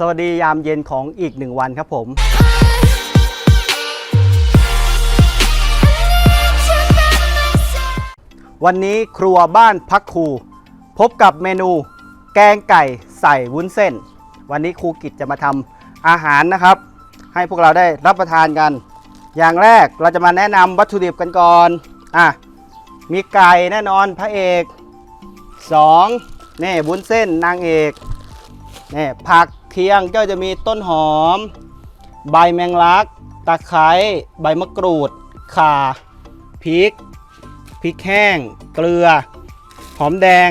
สวัสดียามเย็นของอีกหนึ่งวันครับผม วันนี้ครัวบ้านพักครูพบกับเมนู แกงไก่ใส่วุ้นเส้น วันนี้ครูกิจจะมาทำอาหารนะครับ ให้พวกเราได้รับประทานกัน อย่างแรกเราจะมาแนะนำวัตถุดิบกันก่อนอะมีไก่แน่นอนพระเอก 2. นี่วุ้นเส้นนางเอกนี่ผัก เคียงก็จะมีต้นหอม ใบแมงลัก ตะไคร้ใบมะกรูด ข่าพริกพริกแห้ง เกลือ หอมแดง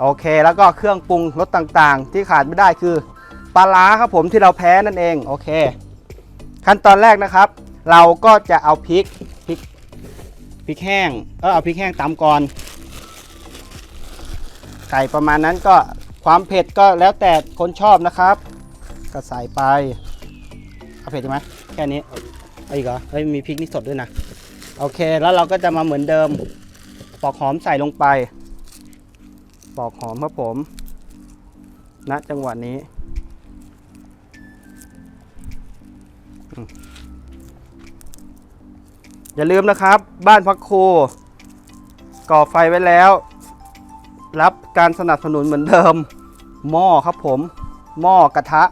โอเค แล้วก็เครื่องปรุงรสต่างๆ ที่ขาดไม่ได้คือปลาร้าครับผมที่เราแพ้นั่นเองโอเค ขั้นตอนแรกนะครับ เราก็จะเอาพริกพริกพริกแห้งเออเอาพริกแห้งตำก่อนไก่ประมาณนั้นก็ ความเผ็ดก็แล้วแต่คนชอบนะครับ ก็ใส่ไปเอาเผ็ดไหมแค่นี้เอาอีกเหรอเฮ้ยมีพริกนี่สดด้วยนะโอเคแล้วเราก็จะมาเหมือนเดิมปอกหอมใส่ลงไป ปอกหอมครับผมณจังหวะนี้อืมอย่าลืมนะครับ บ้านพักครูก่อไฟไว้แล้ว รับการสนับสนุนเหมือนเดิม หม้อครับผม หม้อกระทะ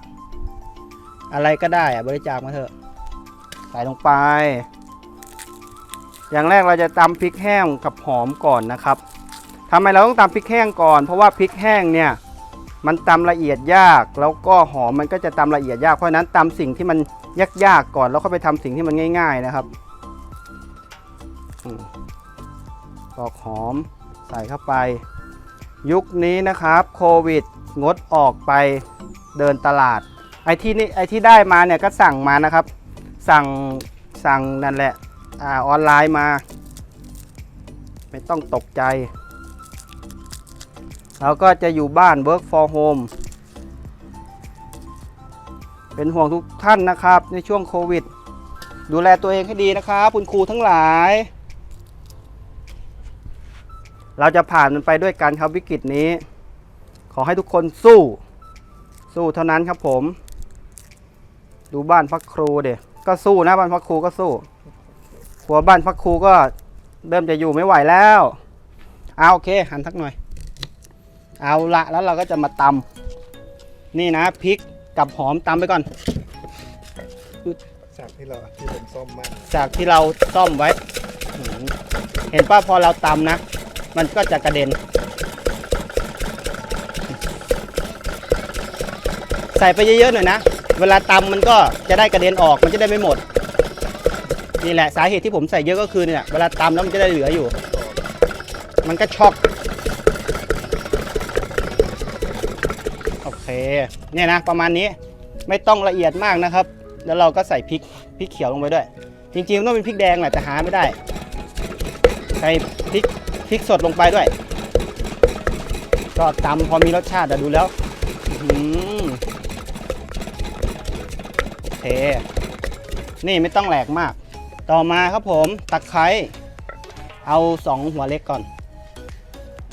อะไรก็ได้อะบริจาคมาเถอะ ใส่ลงไป อย่างแรกเราจะตำพริกแห้งกับหอมก่อนนะครับทำไมเราต้องตำพริกแห้งก่อน เพราะว่าพริกแห้งเนี่ยมันตำละเอียดยาก แล้วก็หอมมันก็จะตำละเอียดยาก เพราะนั้นตำสิ่งที่มันยากๆก่อน แล้วค่อยไปทำสิ่งที่มันง่าย ๆนะครับปอกหอมใส่เข้าไป ยุคนี้นะครับโควิด งดออกไปเดินตลาด ไอ้ที่นี่ไอ้ที่ได้มาเนี่ยก็สั่งมานะครับ สั่งสั่งนั่นแหละอ่าออนไลน์มา ไม่ต้องตกใจเราก็จะอยู่บ้าน work for home เป็นห่วงทุกท่านนะครับในช่วงโควิด ดูแลตัวเองให้ดีนะครับ คุณครูทั้งหลาย เราจะผ่านมันไปด้วยกันครับวิกฤตนี้ ขอให้ทุกคนสู้ สู้เท่านั้นครับผม ดูบ้านพักครูเด็ก็สู้นะบ้านพักครูก็สู้หัวบ้านพักครูก็เริ่มจะอยู่ไม่ไหวแล้วเอาโอเคหันทักหน่อย เอาละแล้วเราก็จะมาตำนี่นะพริกกับหอมตำไปก่อน จากที่เราที่ผมซ่อมมากจากที่เราซ่อมไว้หืมเห็นป่ะพอเราตำนะ มันก็จะกระเด็น ใส่ไปเยอะๆหน่อยนะ เวลาตำมันก็จะได้กระเด็นออกมันจะได้ไม่หมด นี่แหละสาเหตุที่ผมใส่เยอะก็คือเนี่ยเวลาตำแล้วมันจะได้เหลืออยู่ มันก็ช็อกโอเคเนี่ยนะประมาณนี้ไม่ต้องละเอียดมากนะครับ แล้วเราก็ใส่พริกพริกเขียวลงไปด้วย จริงๆต้องเป็นพริกแดงแหละแต่หาไม่ได้ ใส่พริก ริกสดลงไปด้วย ก็ตำพอมีรสชาติแต่ดูแล้วเคนี่ไม่ต้องแหลกมาก ต่อมาครับผมตะไคร้เอาสองหัวเล็กก่อน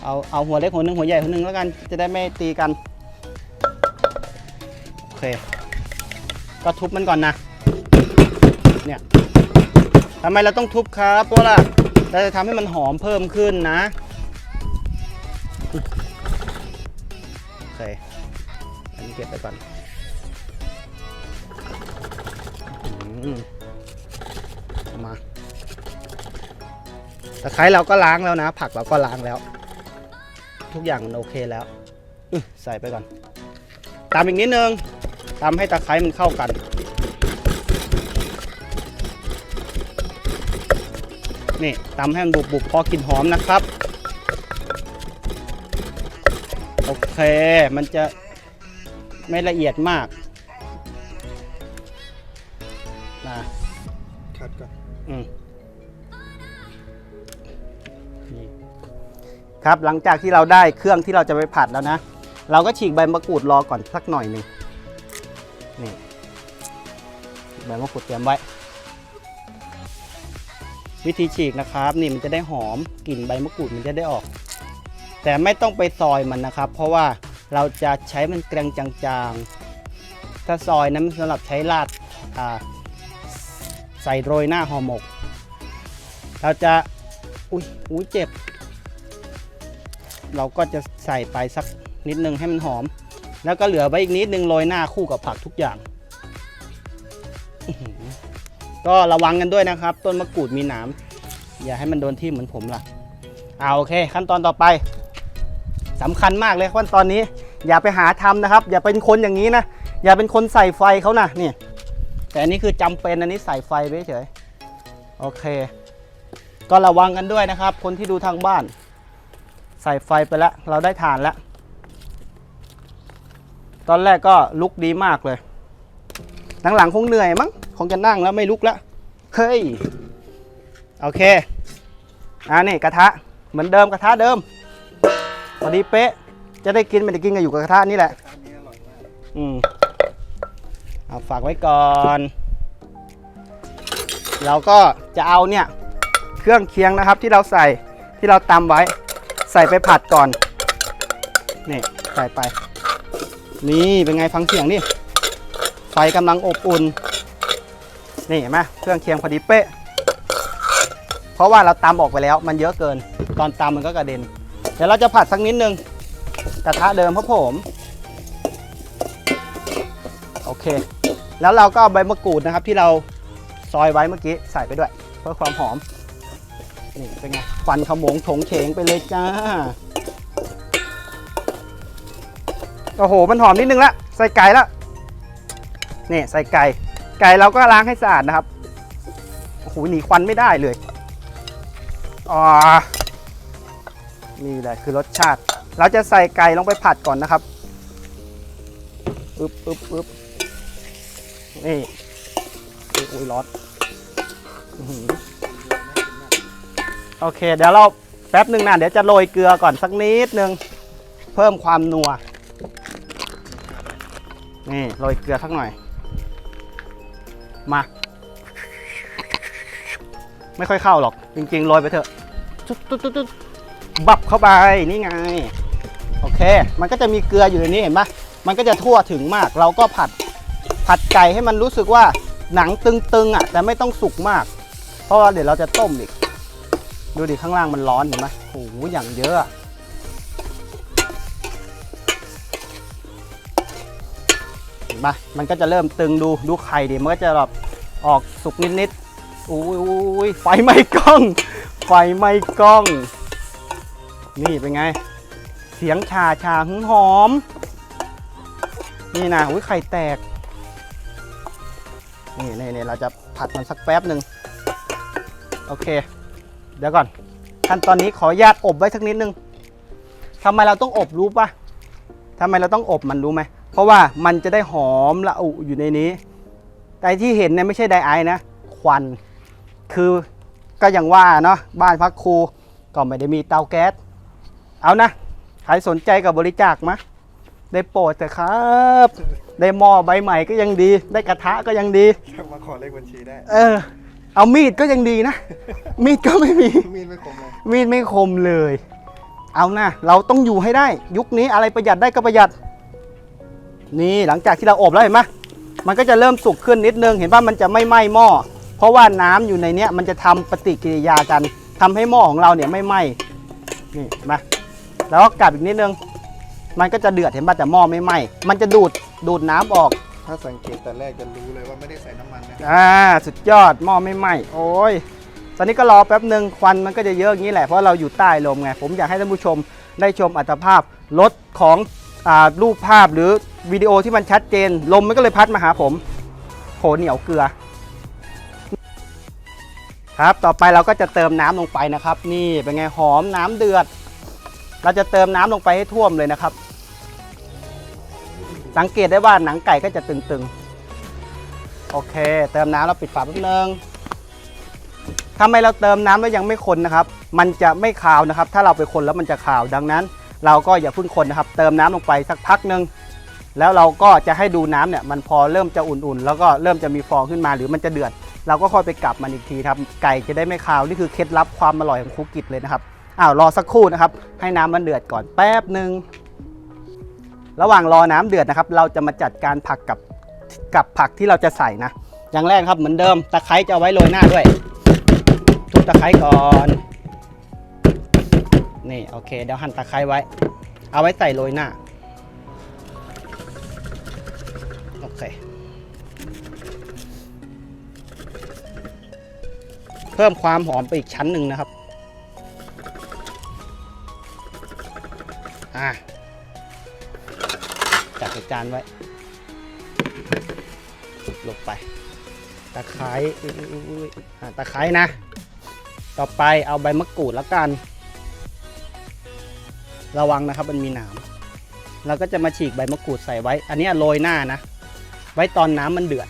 เอาเอาหัวเล็กหัวหนึ่งหัวใหญ่หัวหนึ่งแล้วกัน จะได้ไม่ตีกัน โอเค ก็ทุบมันก่อนนะ เนี่ยทำไมเราต้องทุบครับเพราะว่า เราจะทำให้มันหอมเพิ่มขึ้นนะโอเคอันนี้เก็บไปก่อนอมาตะไคร้เราก็ล้างแล้วนะ ผักเราก็ล้างแล้ว ทุกอย่างมันโอเคแล้วใส่ไปก่อนตามอีกนิดนึงทำให้ตะไคร้มันเข้ากัน นี่ตำให้มันบุบๆพอกลิ่นหอมนะครับ โอเค มันจะไม่ละเอียดมากนะคัดก่อนอืมนี่ครับหลังจากที่เราได้เครื่องที่เราจะไปผัดแล้วนะ เราก็ฉีกใบมะกรูดรอก่อนสักหน่อยหนึ่งนี่ฉีกใบมะกรูดเตรียมไว้ วิธีฉีกนะครับ นี่มันจะได้หอมกลิ่นใบมะกรูดมันจะได้ออก แต่ไม่ต้องไปซอยมันนะครับ เพราะว่าเราจะใช้มันแกรงจางๆ ถ้าซอยนั้นสำหรับใช้ราดใส่โรยหน้าห่อหมก เราจะอุ้ยอุ้ยเจ็บ เราก็จะใส่ไปสักนิดนึงให้มันหอม แล้วก็เหลือไว้อีกนิดนึงโรยหน้าคู่กับผักทุกอย่าง ก็ระวังกันด้วยนะครับ ต้นมะกรูดมีหนามอย่าให้มันโดนที่เหมือนผมล่ะเอาโอเค ขั้นตอนต่อไปสำคัญมากเลยขั้นตอนนี้ อย่าไปหาทำนะครับ อย่าเป็นคนอย่างนี้นะอย่าเป็นคนใส่ไฟเขานะนี่ แต่อันนี้คือจำเป็นอันนี้ใส่ไฟไปเฉยโอเค ก็ระวังกันด้วยนะครับ คนที่ดูทางบ้าน ใส่ไฟไปแล้ว เราได้ฐานแล้ว ตอนแรกก็ลุกดีมากเลยหลังๆคงเหนื่อยมั้ง คงจะนั่งแล้วไม่ลุกแล้วเฮ้ยโอเคอ่านี่กระทะเหมือนเดิมกระทะเดิมพอดีเป๊ะ จะได้กินไม่ได้กินกันอยู่กับกระทะนี่แหละร้านนี้อร่อยมากอืมเอาฝากไว้ก่อนเราก็จะเอาเนี่ยเครื่องเคียงนะครับที่เราใส่ที่เราตำไว้ ใส่ไปผัดก่อนนี่ใส่ไป นี่เป็นไงฟังเสียงนี่ไฟกำลังอบอุ่น นี่เห็นไหมเครื่องเคียงพอดีเป๊ะ เพราะว่าเราตำออกไปแล้ว มันเยอะเกิน ตอนตำมันก็กระเด็น เดี๋ยวเราจะผัดสักนิดนึงกระทะเดิมครับผม โอเค แล้วเราก็ใบมะกรูดนะครับ ที่เราซอยไว้เมื่อกี้ใส่ไปด้วย เพื่อความหอม นี่เป็นไงควันขมงโฉงเฉงไปเลยจ้า โอ้โห มันหอมนิดนึงละ ใส่ไก่ล้วนี่ใส่ไก่ ไก่เราก็ล้างให้สะอาดนะครับโอ้โหหนีควันไม่ได้เลยอ่านี่เลยคือรสชาติ เราจะใส่ไก่ลงไปผัดก่อนนะครับปึ๊บปึ๊บปึ๊บนี่อุ๊ยอุ้ยร้อนโอเค เดี๋ยวเราแป๊บหนึ่งนะเดี๋ยวจะโรยเกลือก่อนสักนิดนึง เพิ่มความนัว นี่โรยเกลือสักหน่อย มา ไม่ค่อยเข้าหรอก จริงๆโรยไปเถอะจุดจุดจุดจุดบับเข้าไปนี่ไง โอเค มันก็จะมีเกลืออยู่ในนี้เห็นปะมันก็จะทั่วถึงมาก เราก็ผัดผัดไก่ให้มันรู้สึกว่าหนังตึงๆอะ แต่ไม่ต้องสุกมาก เพราะว่าเดี๋ยวเราจะต้มอีก ดูดิข้างล่างมันร้อนเห็นไหมโอ้โหอย่างเยอะ ปะมันก็จะเริ่มตึงดูดูไข่ดิมันก็จะแบบออกสุกนิดๆอุ้ยอุ้ยไฟไหม้กล้อง ไฟไหม้กล้อง นี่เป็นไง เสียงชาชาหึงหอม นี่นะอุ้ยไข่แตก นี่นี่นี่เราจะผัดมันสักแป๊บหนึ่งโอเค เดี๋ยวก่อน ขั้นตอนนี้ขออนุญาตอบไว้สักนิดนึงทำไมเราต้องอบรู้ปะทำไมเราต้องอบมันรู้ไหม เพราะว่ามันจะได้หอมละอุอยู่ในนี้ แต่ที่เห็นเนี่ยไม่ใช่ไดไอซ์นะ ควัน คือก็อย่างว่าเนาะบ้านพักครูก็ไม่ได้มีเตาแก๊ส เอานะใครสนใจกับบริจาคมะได้โปรดเถอะครับ ได้หม้อใบใหม่ก็ยังดี ได้กระทะก็ยังดี มาขอเลขบัญชีได้ เออ เอามีดก็ยังดีนะ มีดก็ไม่มี มีดไม่คมเลยมีดไม่คมเลย เอานะเราต้องอยู่ให้ได้ ยุคนี้อะไรประหยัดได้ก็ประหยัด นี่หลังจากที่เราอบแล้วเห็นไหมมันก็จะเริ่มสุกขึ้นนิดนึง เห็นว่ามันจะไม่ไหม้หม้อ เพราะว่าน้ำอยู่ในเนี้ยมันจะทำปฏิกิริยากันทำให้หม้อของเราเนี่ยไม่ไหม้นี่เห็นไหมแล้วก็กลับอีกนิดนึง มันก็จะเดือดเห็นป่ะแต่หม้อไม่ไหม้มันจะดูดดูดน้ำออก ถ้าสังเกตแต่แรกจะรู้เลยว่าไม่ได้ใส่น้ำมันนะอ่าสุดยอดหม้อไม่ไหม้โอ้ยตอนนี้ก็รอแป๊บหนึ่งควันมันก็จะเยอะอย่างนี้แหละเพราะเราอยู่ใต้ลมไงผมอยากให้ท่านผู้ชมได้ชมอัตภาพรถของอา รูปภาพหรือวิดีโอที่มันชัดเจน ลมมันก็เลยพัดมาหาผมโหเหนียวเกลือ ครับต่อไปเราก็จะเติมน้ำลงไปนะครับ นี่เป็นไงหอมน้ำเดือด เราจะเติมน้ำลงไปให้ท่วมเลยนะครับ สังเกตได้ว่าหนังไก่ก็จะตึงๆ โอเค เติมน้ำแล้วปิดฝาแป๊บนึงทำไมเราเติมน้ำแล้วยังไม่คนนะครับ มันจะไม่คาวนะครับ ถ้าเราไปคนแล้วมันจะคาวดังนั้น เราก็อย่าพิ่งคนนะครับ เติมน้ำลงไปสักพักหนึ่งแล้วเราก็จะให้ดูน้ำเนี่ยมันพอเริ่มจะอุ่นๆ แล้วก็เริ่มจะมีฟองขึ้นมาหรือมันจะเดือด เราก็ค่อยไปกลับมันอีกทีครับไก่จะได้ไม่คาวนี่คือเคล็ดลับความอร่อยของคุกกิจเลยนะครับอ้าวรอสักครู่นะครับ ให้น้ำมันเดือดก่อนแป๊บหนึ่งระหว่างรอน้ำเดือดนะครับ เราจะมาจัดการผักกับกับผักที่เราจะใส่นะ อย่างแรกครับเหมือนเดิมตะไคร้จะไว้โรยหน้าด้วยทุบตะไคร้ก่อน นี่โอเคเดี๋ยวหั่นตะไคร้ไว้ เอาไว้ใส่โรยหน้า โอเค เพิ่มความหอมไปอีกชั้นหนึ่งนะครับ อะจัดจานไว้ ลงไป ตะไคร้อุ๊ยอุ๊ยอุ๊ยอุ๊ยอะตะไคร้นะ ต่อไปเอาใบมะกรูดแล้วกัน ระวังนะครับมันมีหนามเราก็จะมาฉีกใบมะกรูดใส่ไว้ อันนี้โรยหน้านะ ไว้ตอนน้ำมันเดือด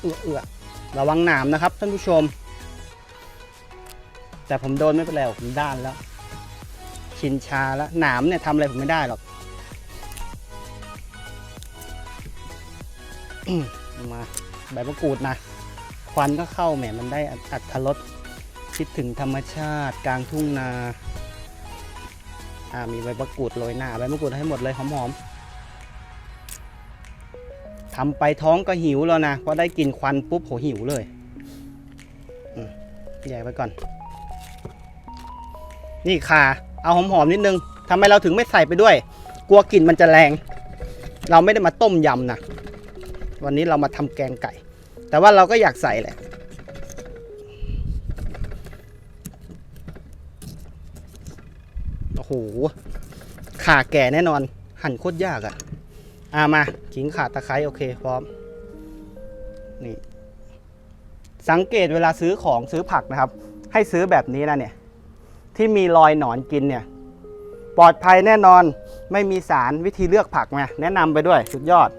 เอือเอือระวังหนามนะครับท่านผู้ชม แต่ผมโดนไม่เป็นไรผมด้านแล้ว ชินชาแล้วหนามเนี่ยทำอะไรผมไม่ได้หรอกมามาใบมะกรูดนะ ควันก็เข้าแหมมันได้อัตรส คิดถึงธรรมชาติกลางทุ่งนา อ่ามีใบมะกรูดโรยหน้าใบมะกรูดให้หมดเลยหอมๆทำไปท้องก็หิวแล้วนะเพราะได้กลิ่นควันปุ๊บโหหิวเลยอแยกไปก่อน นี่ค่ะ เอาหอมๆนิดนึงทำไมเราถึงไม่ใส่ไปด้วย กลัวกลิ่นมันจะแรง เราไม่ได้มาต้มยำนะวันนี้เรามาทำแกงไก่ แต่ว่าเราก็อยากใส่แหละ โอ้โหขาแก่แน่นอน หั่นโคตรยากอะ่ะอามาขิงขาตะไคร้โอเคพร้อม นี่ สังเกตเวลาซื้อของซื้อผักนะครับ ให้ซื้อแบบนี้นะเนี่ย ที่มีรอยหนอนกินเนี่ย ปลอดภัยแน่นอนไม่มีสารวิธีเลือกผักมาแนะนำไปด้วยสุดยอด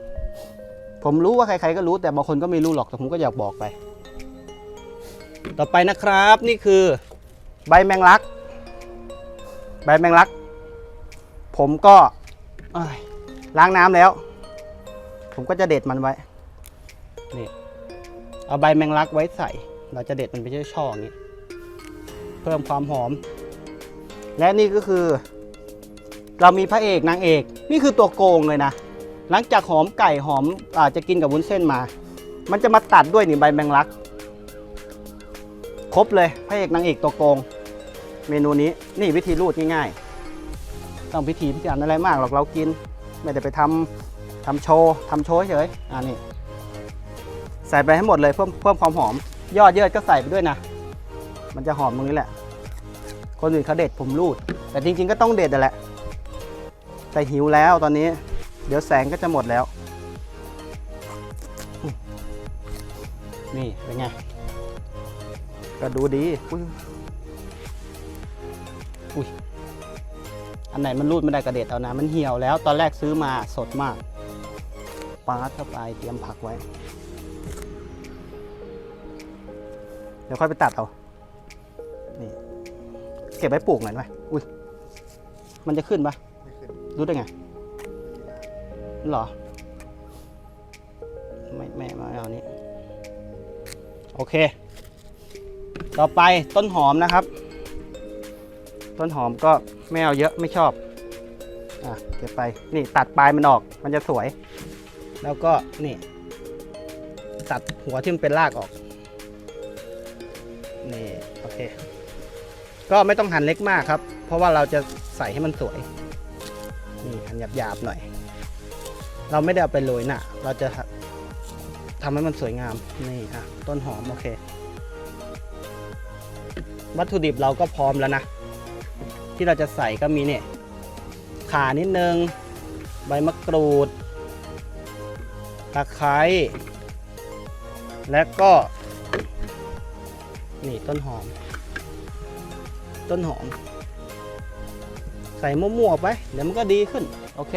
ผมรู้ว่าใครๆก็รู้แต่บางคนก็ไม่รู้หรอกแต่ผมก็อยากบอกไป ต่อไปนะครับนี่คือ ใบแมงลัก ใบแมงลัก ผมก็ล้างน้ำแล้ว ผมก็จะเด็ดมันไว้นี่เอาใบแมงลักไว้ใส่ เราจะเด็ดมันไปช่ช่ออย่างนี้เพิ่มความหอม และนี่ก็คือ เรามีพระเอกนางเอก นี่คือตัวโกงเลยนะ หลังจากหอมไก่หอมอาจะกินกับวุ้นเส้นมา มันจะมาตัดด้วยนี่ใบแมงลัก ครบเลยพระเอกนางเอกตัวโกง เมนูนี้นี่วิธีรูดง่ายๆต้องพิธีพิจารณาอะไรมากหรอกเรากิน ไม่ได้ไปทำทำโชว์ทำโชว์เฉยอ่านี่ใส่ไปให้หมดเลยเพิ่มเพิ่มความหอม ยอดเยิดก็ใส่ไปด้วยนะ มันจะหอมตรงนี้แหละ คนอื่นเขาเด็ดผมรูด แต่จริงๆก็ต้องเด็ดนั่นแหละ แต่หิวแล้วตอนนี้ เดี๋ยวแสงก็จะหมดแล้ว นี่เป็นไง ก็ดูดี อันไหนมันรูดไม่ได้กระเด็ดเอานะมันเหี่ยวแล้ว ตอนแรกซื้อมาสดมากปาดเข้าไปเตรียมผักไว้ เดี๋ยวค่อยไปตัดเอา นี่ เก็บไว้ปลูกหน่อยไหมอุ้ย มันจะขึ้นปะไม่ขึ้นรู้ได้ไงเหรอ ไม่ไม่ไม่เอานี้ โอเค ต่อไปต้นหอมนะครับ ต้นหอมก็ไม่เอาเยอะไม่ชอบอะเก็บไปนี่ตัดปลายมันออกมันจะสวย แล้วก็นี่ ตัดหัวที่มันเป็นรากออกนี่โอเค ก็ไม่ต้องหั่นเล็กมากครับ เพราะว่าเราจะใส่ให้มันสวยนี่หั่นหยาบๆหน่อย เราไม่ได้เอาไปโรยหนะเราจะทำให้มันสวยงามนี่อะต้นหอมโอเค วัตถุดิบเราก็พร้อมแล้วนะ ที่เราจะใส่ก็มีเนี่ยข่านิดนึง ใบมะกรูดตะไคร้และก็ นี่ต้นหอม ต้นหอม ใส่มั่วๆไป เดี๋ยวมันก็ดีขึ้น โอเค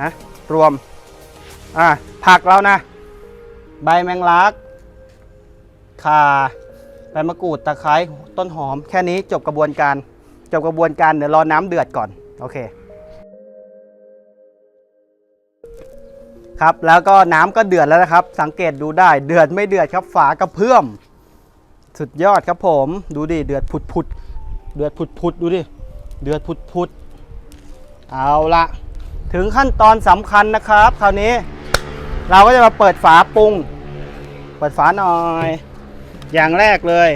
ฮะรวม อะผักเรานะ ใบแมงลักข่า ใบมะกรูดตะไคร้ต้นหอม แค่นี้จบกระบวนการ จบกระบวนการเดี๋ยวรอน้ำเดือดก่อน โอเค ครับแล้วก็น้ำก็เดือดแล้วนะครับ สังเกตดูได้เดือดไม่เดือดครับฝากระเพื่อม สุดยอดครับผม ดูดิเดือดผุดผุดเดือดผุดผุดดูดิเดือดผุดผุดเอาละถึงขั้นตอนสำคัญนะครับ คราวนี้ เราก็จะมาเปิดฝาปรุง เปิดฝาหน่อย อย่างแรกเลย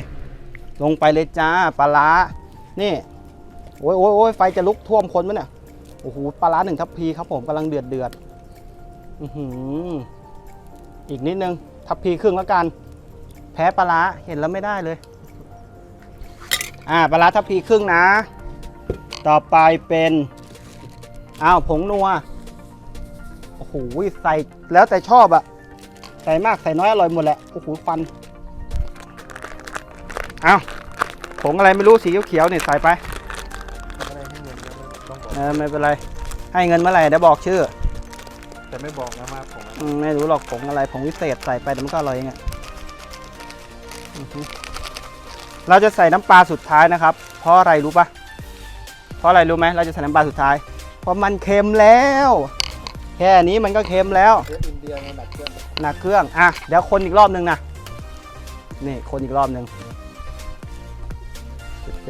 ลงไปเลยจ้าปลาร้านี่โอ้ยโอ้ยโอ้ยไฟจะลุกท่วมคนมั้ยเนี่ยโอ้โหปลาร้าหนึ่งทัพพีครับผมกำลังเดือดเดือดอื้อหืออีกนิดนึงทัพพีครึ่งแล้วกัน แพ้ปลาร้าเห็นแล้วไม่ได้เลย อ่าปลาร้าทัพพีครึ่งนะ ต่อไปเป็นอ้าวผงนัวโอ้โหใส่แล้วแต่ชอบอะใส่มากใส่น้อยอร่อยหมดแหละโอ้โหฟัน อ้าวผงอะไรไม่รู้สีเขียวๆเนี่ยใส่ไปไม่ได้ให้เงินแล้วต้องบอกเออไม่เป็นไร ให้เงินเมื่อไหร่เดี๋ยวบอกชื่อ แต่ไม่บอกนะมากผมอะอืมไม่รู้หรอกผงอะไรผงวิเศษใส่ไปเดี๋ยวมันก็อร่อยเองอะอือฮึเราจะใส่น้ำปลาสุดท้ายนะครับ เพราะอะไรรู้ปะเพราะอะไรรู้ไหมเราจะใส่น้ำปลาสุดท้าย เพราะมันเค็มแล้ว แค่นี้มันก็เค็มแล้วเยอะอินเดียมันหนักเกินหนักเครื่องอะเดี๋ยวคนอีกรอบนึงนะนี่คนอีกรอบนึงสุด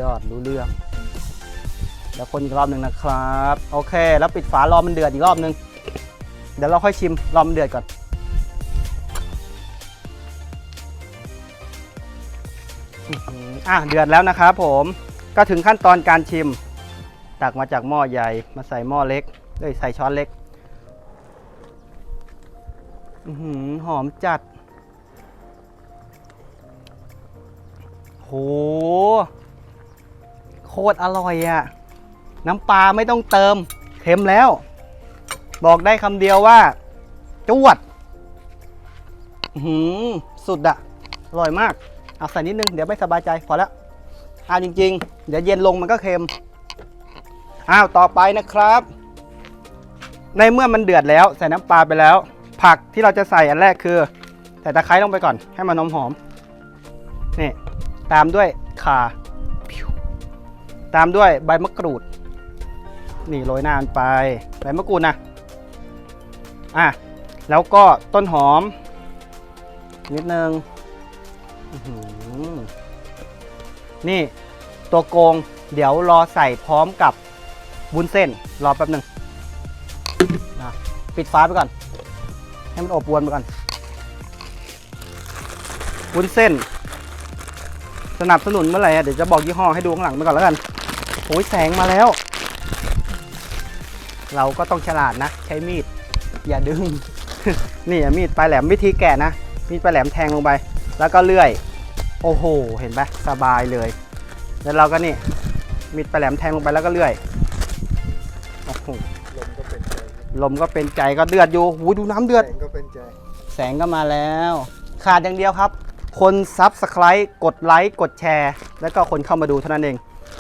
ยอดรู้เรื่องเดี๋ยวคนอีกรอบหนึ่งนะครับ โอเค แล้วปิดฝารอมันเดือดอีกรอบหนึ่งเดี๋ยวเราค่อยชิมรอมันเดือดก่อน อะเดือดแล้วนะครับผม ก็ถึงขั้นตอนการชิม ตักมาจากหม้อใหญ่มาใส่หม้อเล็กเอ้ยใส่ช้อนเล็กอื้อหือหอมจัด โห โคตรอร่อยอะน้ำปลาไม่ต้องเติม เค็มแล้ว บอกได้คำเดียวว่า จวดหือสุดอะอร่อยมาก เอาใส่นิดนึง เดี๋ยวไม่สบายใจ พอแล้วเอาจริง ๆ เดี๋ยวเย็นลงมันก็เค็ม อ้าว ต่อไปนะครับ ในเมื่อมันเดือดแล้ว ใส่น้ำปลาไปแล้ว ผักที่เราจะใส่อันแรกคือ ใส่ตะไคร้ลงไปก่อน ให้มันหอมหอมๆนี่ ตามด้วยข่า ตามด้วยใบมะกรูด นี่โรยหน้านไปใบมะกรูดนะอะแล้วก็ต้นหอม นิดนึงนี่ตัวโกง เดี๋ยวรอใส่พร้อมกับวุ้นเส้น รอแป๊บหนึ่งนะปิดฟ้าไปก่อน ให้มันอบอวนไปก่อนวุ้นเส้น สนับสนุนเมื่อไหร่เดี๋ยวจะบอกยี่ห้อให้ดูข้างหลังไปก่อนแล้วกัน อ้ยแสงมาแล้ว เราก็ต้องฉลาดนะ ใช้มีด อย่าดึง นี่อะมีดปลายแหลมวิธีแกะนะ มีดปลายแหลมแทงลงไป แล้วก็เลื่อย โอ้โห เห็นปะสบายเลย แล้วเราก็นี่ มีดปลายแหลมแทงลงไปแล้วก็เลื่อยโอ้โหลมก็เป็นใจลมก็เป็นใจก็เดือดอยู่หูยดูน้ำเดือด แสงก็เป็นใจ แสงก็มาแล้ว ขาดอย่างเดียวครับ คนซับสไคร b ์กดไลค์ กดแชร์ แล้วก็คนเข้ามาดูเท่านั้นเอง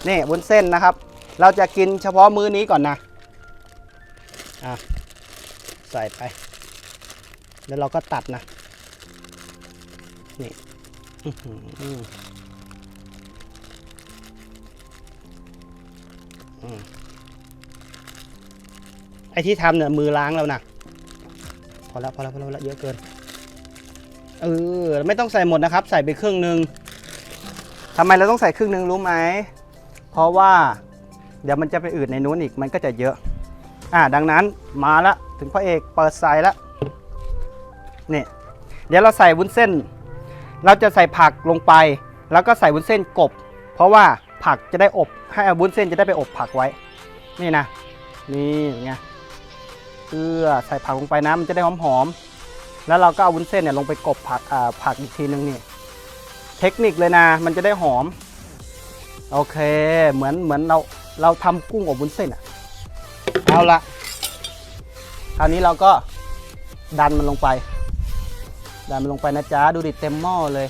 นี่วุ้นเส้นนะครับ เราจะกินเฉพาะมื้อนี้ก่อนนะอะใส่ไป แล้วเราก็ตัดนะ นี่อื้อหืออืมไอที่ทำเนี่ยมือล้างแล้วนะพอแล้วพอแล้วพอแล้วเยอะเกินเออไม่ต้องใส่หมดนะครับ ใส่ไปครึ่งหนึ่งทำไมเราต้องใส่ครึ่งหนึ่งรู้ไหม เพราะว่าเดี๋ยวมันจะไปอืดในนู้นอีกมันก็จะเยอะ อ่าดังนั้นมาละถึงพระเอกเปิดใส่ละนี่เดี๋ยวเราใส่วุ้นเส้น เราจะใส่ผักลงไป แล้วก็ใส่วุ้นเส้นกบ เพราะว่าผักจะได้อบให้อาวุ้นเส้นจะได้ไปอบผักไว้ นี่นะนี่ไงเอื้อใส่ผักลงไปนะมันจะได้หอมๆแล้วเราก็เอาวุ้นเส้นเนี่ยลงไปกบผักอ่าผักอีกทีนึงนี่เทคนิคเลยนะ มันจะได้หอม โอเค เหมือนเหมือนเราเราทำกุ้งอบวุ้นเส้นอะเอาละคราวนี้เราก็ดันมันลงไป ดันมันลงไปนะจ๊ะ ดูดิเต็มหม้อเลย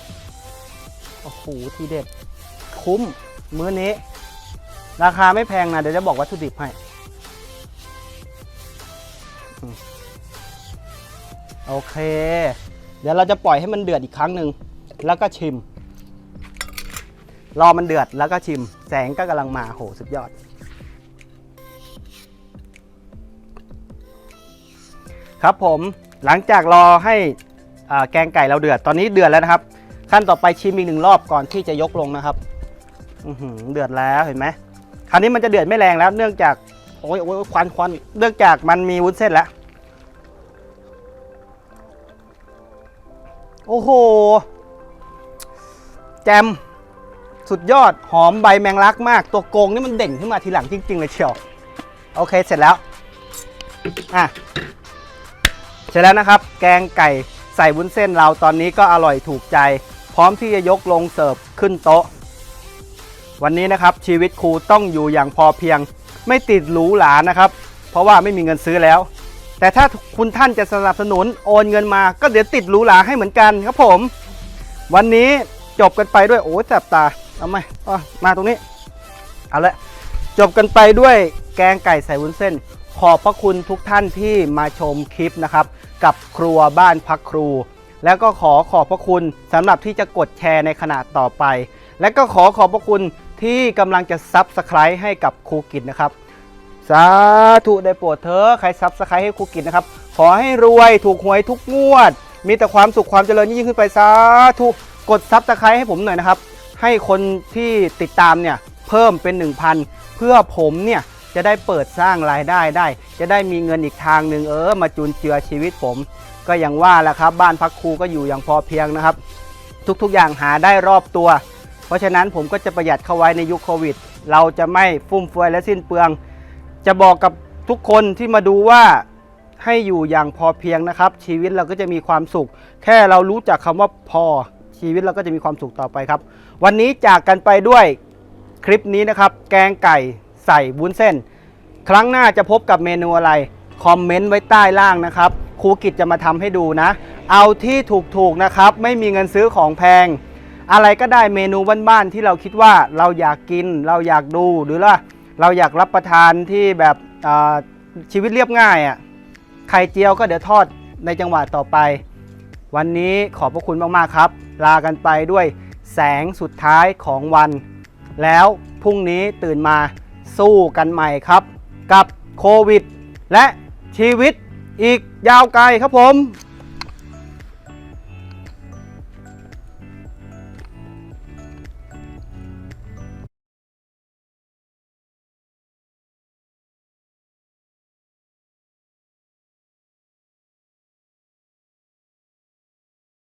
โอ้โห ทีเด็ด คุ้ม มื้อนี้ ราคาไม่แพงนะ เดี๋ยวจะบอกวัตถุดิบให้ โอเค เดี๋ยวเราจะปล่อยให้มันเดือดอีกครั้งหนึ่ง แล้วก็ชิม รอมันเดือดแล้วก็ชิม แสงก็กำลังมาโหสุดยอด ครับผมหลังจากรอให้แกงไก่เราเดือดตอนนี้เดือดแล้วนะครับ ขั้นต่อไปชิมอีกหนึ่งรอบก่อนที่จะยกลงนะครับเดือดแล้วเห็นไหมคราวนี้มันจะเดือดไม่แรงแล้ว เนื่องจากโอ้ยโอ้ยควันควันเนื่องจากมันมีวุ้นเส้นแล้ว โอ้โห แจม สุดยอด หอมใบแมงลักมาก ตัวโกงนี่มันเด่นขึ้นมาทีหลังจริง ๆ เลยเชียว โอเคเสร็จแล้ว อะ เสร็จแล้วนะครับ แกงไก่ใส่วุ้นเส้นเราตอนนี้ก็อร่อยถูกใจ พร้อมที่จะยกลงเสิร์ฟขึ้นโต๊ะ วันนี้นะครับชีวิตครูต้องอยู่อย่างพอเพียง ไม่ติดหรูหรานะครับ เพราะว่าไม่มีเงินซื้อแล้ว แต่ถ้าคุณท่านจะสนับสนุนโอนเงินมา ก็เดี๋ยวติดหรูหราให้เหมือนกันครับผม วันนี้จบกันไปด้วยโอ้ยแสบตา เอาไหมอะมาตรงนี้ เอาละจบกันไปด้วยแกงไก่ใส่วุ้นเส้น ขอบพระคุณทุกท่านที่มาชมคลิปนะครับ กับครัวบ้านพักครู แล้วก็ขอขอบพระคุณสำหรับที่จะกดแชร์ในขณะต่อไป และก็ขอขอบพระคุณที่กำลังจะซับสไครต์ให้กับครูกิจนะครับ สาธุได้โปรดเถอะใครซับสไครต์ให้ครูกิจนะครับ ขอให้รวยถูกหวยทุกงวด มีแต่ความสุขความเจริญยิ่งขึ้นไปสาธุกดซับสไครต์ให้ผมหน่อยนะครับ ให้คนที่ติดตามเนี่ยเพิ่มเป็น 1,000 เพื่อผมเนี่ยจะได้เปิดสร้างรายได้ได้ จะได้มีเงินอีกทางหนึ่งเออมาจุนเจือชีวิตผม ก็อย่างว่าแหละครับ บ้านพักครูก็อยู่อย่างพอเพียงนะครับ ทุกๆอย่างหาได้รอบตัว เพราะฉะนั้นผมก็จะประหยัดเข้าไว้ในยุคโควิด เราจะไม่ฟุ่มเฟือยและสิ้นเปลือง จะบอกกับทุกคนที่มาดูว่าให้อยู่อย่างพอเพียงนะครับ ชีวิตเราก็จะมีความสุข แค่เรารู้จักคำว่าพอชีวิตเราก็จะมีความสุขต่อไปครับ วันนี้จากกันไปด้วยคลิปนี้นะครับ แกงไก่ใส่วุ้นเส้น ครั้งหน้าจะพบกับเมนูอะไร คอมเมนต์ไว้ใต้ล่างนะครับครูกิจจะมาทำให้ดูนะ เอาที่ถูกๆนะครับ ไม่มีเงินซื้อของแพง อะไรก็ได้เมนูบ้านๆที่เราคิดว่าเราอยากกิน เราอยากดูหรือว่าเราอยากรับประทานที่แบบชีวิตเรียบง่ายอะ่ะไข่เจียวก็เดี๋ยวทอดในจังหวะต่อไป วันนี้ขอบพระคุณมากๆครับ ลากันไปด้วย แสงสุดท้ายของวัน แล้วพรุ่งนี้ตื่นมาสู้กันใหม่ครับ กับโควิด และชีวิตอีกยาวไกลครับผม